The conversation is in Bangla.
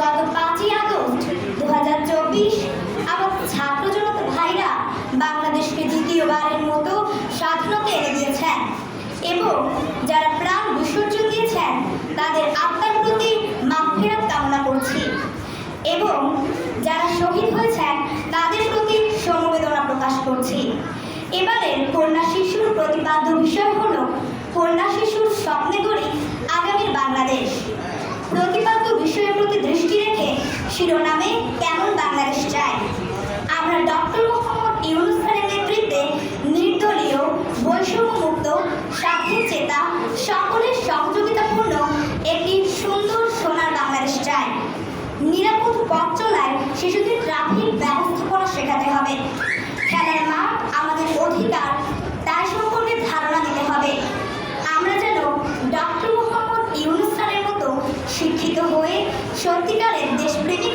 গত পাঁচই আগস্ট দু হাজার চব্বিশ আমার ছাত্র ভাইরা বাংলাদেশকে দ্বিতীয়বারের মতো স্বাধীনতা এনে দিয়েছেন। এবং যারা প্রাণ বিসর্জন দিয়েছেন, তাদের আত্মার প্রতি মাফেরাত কামনা করছি। এবং যারা শহীদ হয়েছেন, তাদের প্রতি সমবেদনা প্রকাশ করছি। এবারের কন্যা শিশুর প্রতিপাদ্য বিষয় হল, কন্যা শিশুর স্বপ্নে গড়ি আগামীর বাংলাদেশ প্রতিপাদ্য বিষয়ের প্রতি দৃষ্টি রেখে শিরোনামে কেমন বাংলাদেশ চাই আমরা ডক্টর মোহাম্মদ ইউনুস খানের নেতৃত্বে নির্দলীয়, বৈষম্যমুক্ত স্বাধীন চেতা, সকলের সহযোগিতাপূর্ণ একটি সুন্দর সোনার বাংলাদেশ চাই নিরাপদ পথ চলায় শিশুদের শিক্ষিত হয়ে সত্যিকারের দেশপ্রেমিক